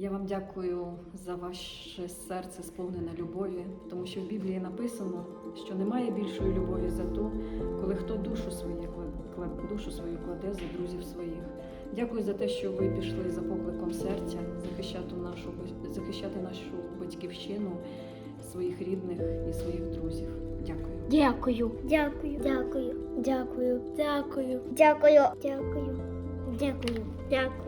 Я вам дякую за ваше серце сповнене любові, тому що в Біблії написано, що немає більшої любові за ту, коли хто душу свою душу свою кладе за друзів своїх. Дякую за те, що ви пішли за покликом серця захищати нашу захищати нашу батьківщину, своїх рідних і своїх друзів. Дякую. Дякую. Дякую. Дякую. Дякую. Дякую. Дякую. Дякую. Дякую. Дякую.